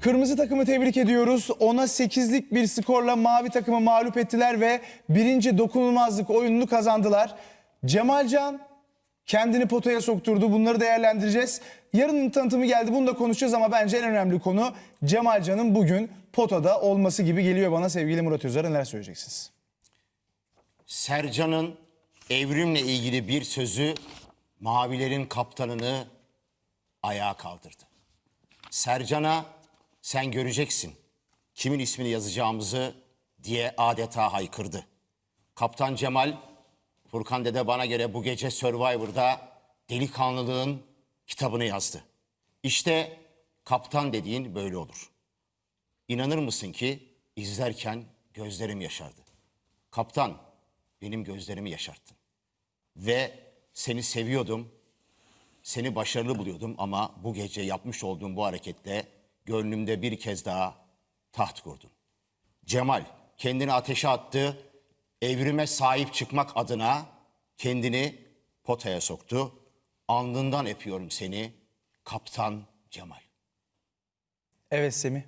Kırmızı takımı tebrik ediyoruz. Ona 8'lik bir skorla mavi takımı mağlup ettiler ve birinci dokunulmazlık oyununu kazandılar. Cemalcan kendini potaya sokturdu. Bunları değerlendireceğiz. Yarının tanıtımı geldi. Bunu da konuşacağız ama bence en önemli konu Cemalcan'ın bugün potada olması gibi geliyor bana sevgili Murat Özar'a neler söyleyeceksiniz? Sercan'ın evrimle ilgili bir sözü Mavilerin kaptanını ayağa kaldırdı. Sercan'a sen göreceksin kimin ismini yazacağımızı diye adeta haykırdı. Kaptan Cemal, Furkan Dede bana göre bu gece Survivor'da delikanlılığın kitabını yazdı. İşte kaptan dediğin böyle olur. İnanır mısın ki izlerken gözlerim yaşardı. Kaptan, benim gözlerimi yaşarttın. Ve seni seviyordum, seni başarılı buluyordum ama bu gece yapmış olduğum bu hareketle gönlümde bir kez daha taht kurdun. Cemal kendini ateşe attı, evrime sahip çıkmak adına kendini potaya soktu. Alnından öpüyorum seni, Kaptan Cemal. Evet Semih.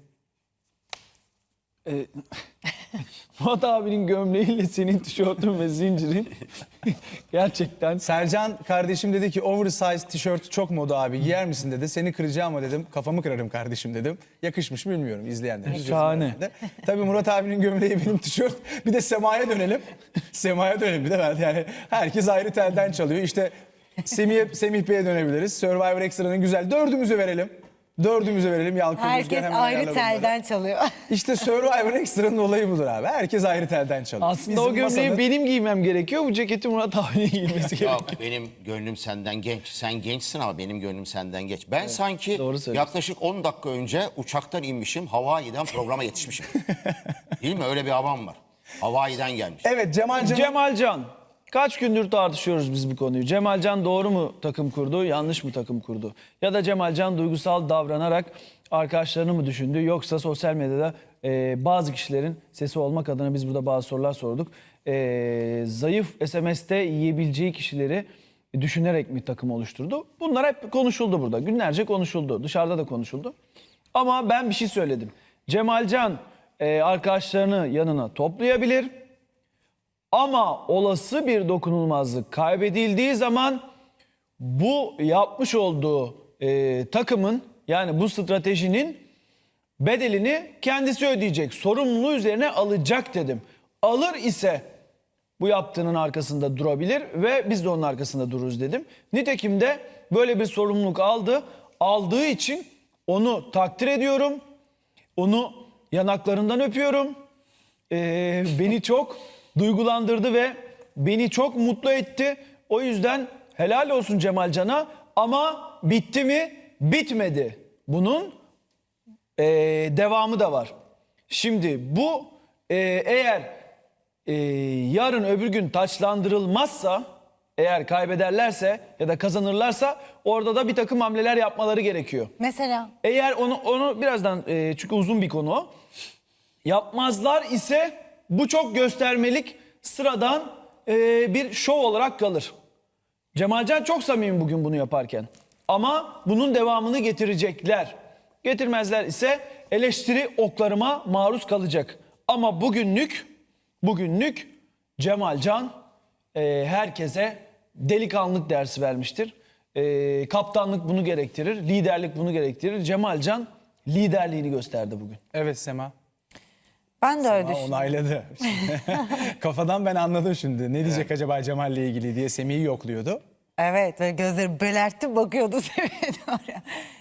Fuat abinin gömleğiyle senin tişörtün ve zincirin gerçekten Sercan kardeşim dedi ki oversize tişört çok moda abi giyer misin dedi. Seni kıracağım ama dedim kafamı kırarım kardeşim dedim. Yakışmış mı bilmiyorum izleyenlerimiz. Şahane. Tabii Murat abinin gömleği benim tişört. Bir de Sema'ya dönelim. Sema'ya dönelim bir de ben yani herkes ayrı telden çalıyor. İşte Semih, Semih Bey'e dönebiliriz. Survivor Extra'nın güzel dördümüzü verelim. Dördümüzü verelim. Yalkın Herkes hemen ayrı telden çalıyor. İşte Survivor Extra'nın olayı budur abi. Herkes ayrı telden çalıyor. aslında o Bizim gömleği masanın- benim giymem gerekiyor. Bu ceketi Murat abinin giymesi gerekiyor. Yok benim gönlüm senden genç. Sen gençsin ama benim gönlüm senden genç. Ben sanki doğru söylüyorsun. yaklaşık 10 dakika önce uçaktan inmişim. Hawaii'den programa yetişmişim. Değil mi? Öyle bir havam var. Hawaii'den gelmiş. Evet Cemal Can. Cemalcan. Kaç gündür tartışıyoruz biz bu konuyu. Cemalcan doğru mu takım kurdu, yanlış mı takım kurdu? Ya da Cemalcan duygusal davranarak arkadaşlarını mı düşündü? Yoksa sosyal medyada e, bazı kişilerin sesi olmak adına biz burada bazı sorular sorduk. E, zayıf SMS'te yiyebileceği kişileri düşünerek mi takım oluşturdu? Bunlar hep konuşuldu burada. Günlerce konuşuldu. Dışarıda da konuşuldu. Ama ben bir şey söyledim. Cemalcan e, arkadaşlarını yanına toplayabilir. Ama olası bir dokunulmazlık kaybedildiği zaman bu yapmış olduğu e, takımın yani bu stratejinin bedelini kendisi ödeyecek. Sorumluluğu üzerine alacak dedim. Alır ise bu yaptığının arkasında durabilir ve biz de onun arkasında dururuz dedim. Nitekim de böyle bir sorumluluk aldı. Aldığı için onu takdir ediyorum. Onu yanaklarından öpüyorum. Ee, beni çok duygulandırdı ve beni çok mutlu etti. O yüzden helal olsun Cemalcan'a ama bitti mi? Bitmedi. Bunun ee, devamı da var. Şimdi bu ee, eğer ee, yarın öbür gün taçlandırılmazsa eğer kaybederlerse ya da kazanırlarsa orada da bir takım hamleler yapmaları gerekiyor. Mesela Eğer onu onu birazdan e, çünkü uzun bir konu o. Yapmazlar ise bu çok göstermelik sıradan e, bir şov olarak kalır. Cemalcan çok samimi bugün bunu yaparken. Ama bunun devamını getirecekler. Getirmezler ise eleştiri oklarıma maruz kalacak. Ama bugünlük bugünlük Cemalcan e, herkese delikanlılık dersi vermiştir. E, kaptanlık bunu gerektirir, liderlik bunu gerektirir. Cemalcan liderliğini gösterdi bugün. Evet Sema. Ben de öyle Aa, düşünüyorum. onayladı. Kafadan ben anladım şimdi. Ne diyecek acaba Cemal'le ilgili diye Semih'i yokluyordu. Evet böyle gözleri belertti bakıyordu Semih'e doğru.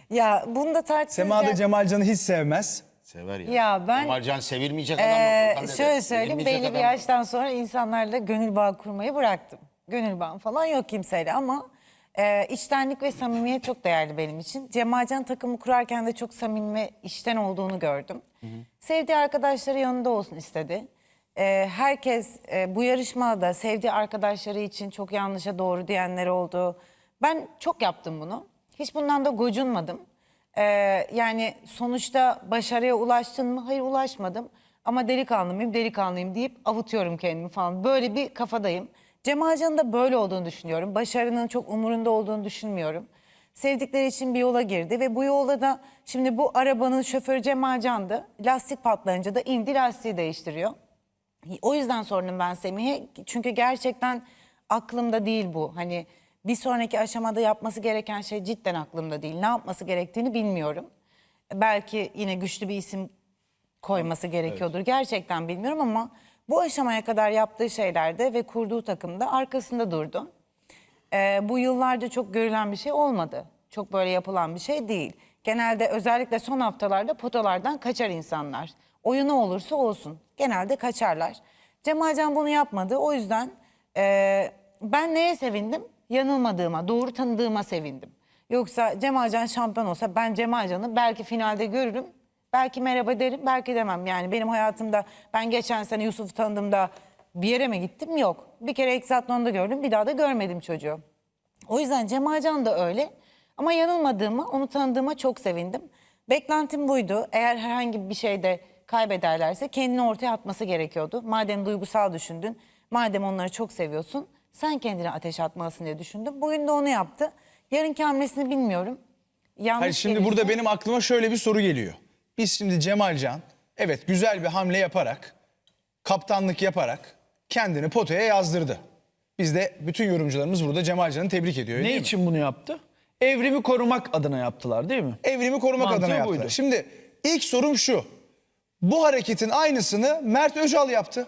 Ya bunu da. Sema da Cemalcan'ı hiç sevmez. Sever ya. Ya ben- Cemalcan sevilmeyecek adam? Ee, Furkan dede? şöyle söyleyeyim Sevilmeyecek belli bir adam yaştan sonra insanlarla gönül bağı kurmayı bıraktım. Gönül bağım falan yok kimseyle ama e, içtenlik ve samimiyet çok değerli benim için. Cemalcan takımı kurarken de çok samimi ve içten olduğunu gördüm. Sevdiği arkadaşları yanında olsun istedi. E, herkes e, bu yarışmada sevdiği arkadaşları için çok yanlışa doğru diyenler oldu. Ben çok yaptım bunu. Hiç bundan da gocunmadım. Ee, yani sonuçta başarıya ulaştın mı? Hayır ulaşmadım. Ama delikanlı mıyım? Delikanlıyım deyip avutuyorum kendimi falan. Böyle bir kafadayım. Cemalcan'ın da böyle olduğunu düşünüyorum. Başarının çok umurunda olduğunu düşünmüyorum. Sevdikleri için bir yola girdi ve bu yolda da şimdi bu arabanın şoförü Cemalcan'dı. Lastik patlayınca da indi lastiği değiştiriyor. O yüzden sordum ben Semih'e. Çünkü gerçekten aklımda değil bu. Hani bir sonraki aşamada yapması gereken şey cidden aklımda değil. Ne yapması gerektiğini bilmiyorum. Belki yine güçlü bir isim koyması gerekiyordur. Gerçekten bilmiyorum ama bu aşamaya kadar yaptığı şeylerde ve kurduğu takımda arkasında durdu. Ee, bu yıllarca çok görülen bir şey olmadı. Çok böyle yapılan bir şey değil. Genelde özellikle son haftalarda potalardan kaçar insanlar. Oyunu olursa olsun. Genelde kaçarlar. Cemalcan bunu yapmadı. O yüzden e, ben neye sevindim? Yanılmadığıma, doğru tanıdığıma sevindim. Yoksa Cemalcan şampiyon olsa ben Cemalcan'ı belki finalde görürüm. Belki merhaba derim, belki demem. Yani benim hayatımda ben geçen sene Yusuf'u tanıdığımda bir yere mi gittim? Yok. Bir kere Exatlon'da gördüm, bir daha da görmedim çocuğu. O yüzden Cemalcan da öyle. Ama yanılmadığıma, onu tanıdığıma çok sevindim. Beklentim buydu. Eğer herhangi bir şeyde kaybederlerse kendini ortaya atması gerekiyordu. Madem duygusal düşündün, madem onları çok seviyorsun, sen kendine ateş atmalısın diye düşündüm. Bugün de onu yaptı. Yarınki hamlesini bilmiyorum. Yanlış Hayır, şimdi gelirse- burada benim aklıma şöyle bir soru geliyor. Biz şimdi Cemalcan evet güzel bir hamle yaparak kaptanlık yaparak kendini potaya yazdırdı. Biz de bütün yorumcularımız burada Cemalcan'ı tebrik ediyor. Ne değil mi? için bunu yaptı? Evrimi korumak adına yaptılar değil mi? Evrimi korumak Mantığı adına yaptılar. buydu. Şimdi ilk sorum şu. Bu hareketin aynısını Mert Öcal yaptı.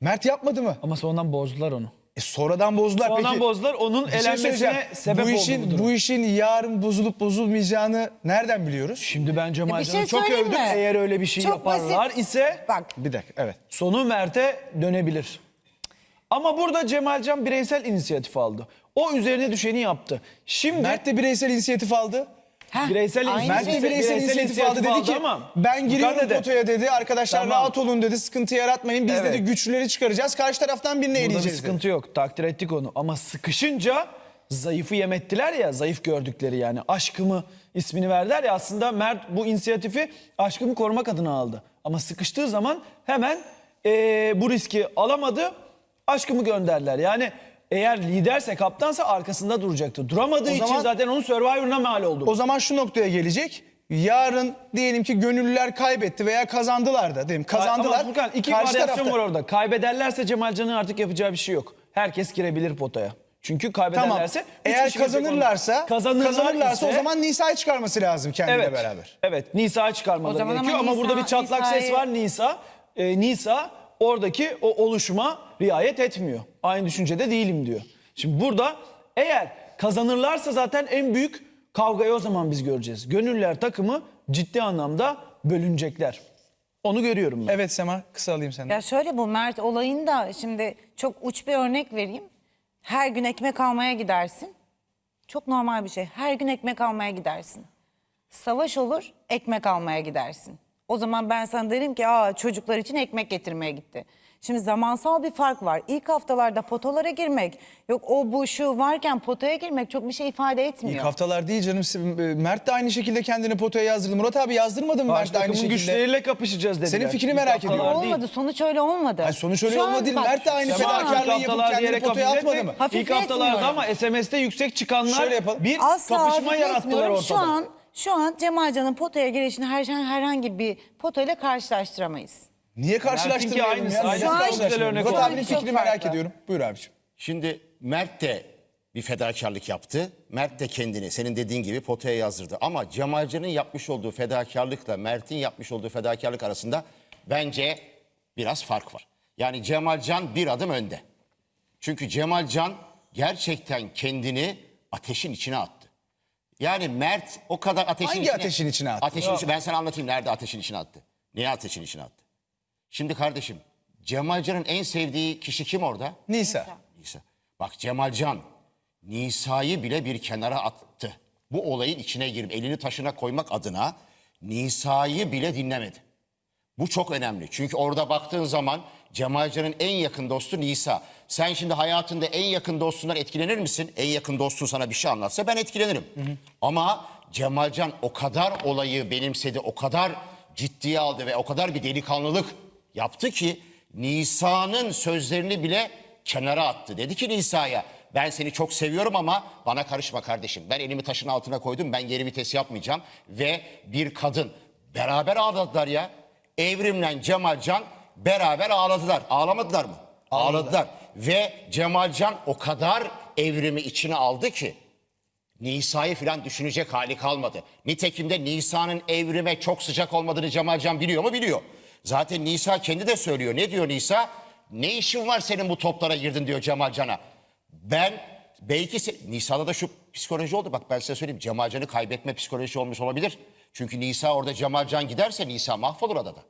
Mert yapmadı mı? Ama sonradan bozdular onu. E sonradan bozdular. Sonradan Peki, bozdular, onun bir şey elenmesine sebep bu oldu işin, bu durum. Bu işin yarın bozulup bozulmayacağını nereden biliyoruz? Şimdi ben Bir Cemalcan'ı şey çok söyleyeyim övdüm. mi? Eğer öyle bir şey Çok yaparlar basit. ise Bak Bir dakika evet. sonu Mert'e dönebilir. Ama burada Cemalcan bireysel inisiyatif aldı. O üzerine düşeni yaptı. Şimdi Mert de bireysel inisiyatif aldı. Heh, bireysel aynı Mert şey. de bireysel inisiyatif aldı dedi ki ama ben giriyorum dedi, potaya dedi. Arkadaşlar Tamam. rahat olun dedi. Sıkıntı yaratmayın. Biz Evet. dedi güçlüleri çıkaracağız. Karşı taraftan birini Burada bir eleyeceğiz dedi. sıkıntı yok. Takdir ettik onu. Ama sıkışınca zayıfı yemettiler ya. Zayıf gördükleri yani. Aşkımı ismini verdiler ya. Aslında Mert bu inisiyatifi aşkımı korumak adına aldı. Ama sıkıştığı zaman hemen eee, bu riski alamadı. Aşkımı gönderdiler. Yani eğer liderse kaptansa arkasında duracaktı. Duramadığı O için zaman- zaten onun Survivor'ına mal oldu. O zaman şu noktaya gelecek. Yarın diyelim ki gönüllüler kaybetti veya kazandılar da diyelim. Kazandılar. Ama Furkan iki Karşı varyasyon tarafta- var orada. Kaybederlerse Cemalcan'ın artık yapacağı bir şey yok. Herkes girebilir potaya. Çünkü Tamam. kaybederlerse üç Eğer kişi girecek kazanırlarsa. Kazanırlar kazanırlarsa o ise- zaman Nisa'yı çıkarması lazım kendiyle evet, beraber. Evet Nisa çıkarmaları O zaman ama gerekiyor ama, Nisa- burada bir çatlak ses Nisa'yı- var Nisa. Ee, Nisa oradaki o oluşuma riayet etmiyor. Aynı düşüncede değilim diyor. Şimdi burada eğer kazanırlarsa zaten en büyük kavgayı o zaman biz göreceğiz. Gönüller takımı ciddi anlamda bölünecekler. Onu görüyorum ben. Evet Sema kısa alayım senden. Ya şöyle bu Mert olayında şimdi çok uç bir örnek vereyim. Her gün ekmek almaya gidersin. Çok normal bir şey. Her gün ekmek almaya gidersin. Savaş olur, ekmek almaya gidersin. O zaman ben sana derim ki aa çocuklar için ekmek getirmeye gitti. Şimdi zamansal bir fark var. İlk haftalarda potalara girmek, yok o bu şu varken potaya girmek çok bir şey ifade etmiyor. İlk haftalar değil canım. Mert de aynı şekilde kendini potaya yazdırdı. Murat abi yazdırmadı mı Mert de aynı takımın şekilde? güçleriyle kapışacağız dediler. Senin fikrini İlk merak haftalar ediyorum. değil. olmadı. Sonuç öyle olmadı. Hayır, sonuç öyle Şu an olmadı değil. bak, Mert de aynı şu an- fedakarlığı yapıp haftalar kendini diyerek potaya hafifletme. atmadı mı? İlk haftalarda ama SMS'te yüksek çıkanlar Şöyle yapalım. bir Asla kapışma yarattılar ortada. Şu an şu an Cemalcan'ın potaya girişini her, herhangi bir potayla karşılaştıramayız. Niye karşılaştırmayalım aynısı, ya? aynısı. An- karşılaştırmayalım? Güzel Murat örnek abinin oldu. Çok fikrini merak farklı. ediyorum. Buyur abiciğim. Şimdi Mert de bir fedakarlık yaptı. Mert de kendini senin dediğin gibi potaya yazdırdı. Ama Cemalcan'ın yapmış olduğu fedakarlıkla Mert'in yapmış olduğu fedakarlık arasında bence biraz fark var. Yani Cemalcan bir adım önde. Çünkü Cemalcan gerçekten kendini ateşin içine attı. Yani Mert o kadar ateşin Hangi içine... ateşin içine attı? Ateşin içine- ben sana anlatayım nerede ateşin içine attı. Niye ateşin içine attı? Şimdi kardeşim Cemalcan'ın en sevdiği kişi kim orada? Nisa. Nisa. Bak Cemalcan Nisa'yı bile bir kenara attı. Bu olayın içine girip elini taşına koymak adına Nisa'yı bile dinlemedi. Bu çok önemli. Çünkü orada baktığın zaman Cemalcan'ın en yakın dostu Nisa. Sen şimdi hayatında en yakın dostundan etkilenir misin? En yakın dostun sana bir şey anlatsa ben etkilenirim. Ama Cemalcan o kadar olayı benimsedi, o kadar ciddiye aldı ve o kadar bir delikanlılık yaptı ki Nisa'nın sözlerini bile kenara attı. Dedi ki Nisa'ya Ben seni çok seviyorum ama bana karışma kardeşim. Ben elimi taşın altına koydum. Ben geri vites yapmayacağım. Ve bir kadın beraber ağladılar ya. Evrimle Cemalcan beraber ağladılar. Ağlamadılar mı? Ağladılar. Ve Cemalcan o kadar evrimi içine aldı ki Nisa'yı falan düşünecek hali kalmadı. Nitekim de Nisa'nın evrime çok sıcak olmadığını Cemalcan biliyor mu? Biliyor. Zaten Nisa kendi de söylüyor. Ne diyor Nisa? Ne işin var senin bu toplara girdin diyor Cemalcan'a. Ben belki Nisa'da da şu psikoloji oldu. Bak ben size söyleyeyim. Cemalcan'ı kaybetme psikolojisi olmuş olabilir. Çünkü Nisa orada Cemalcan giderse Nisa mahvolur adada.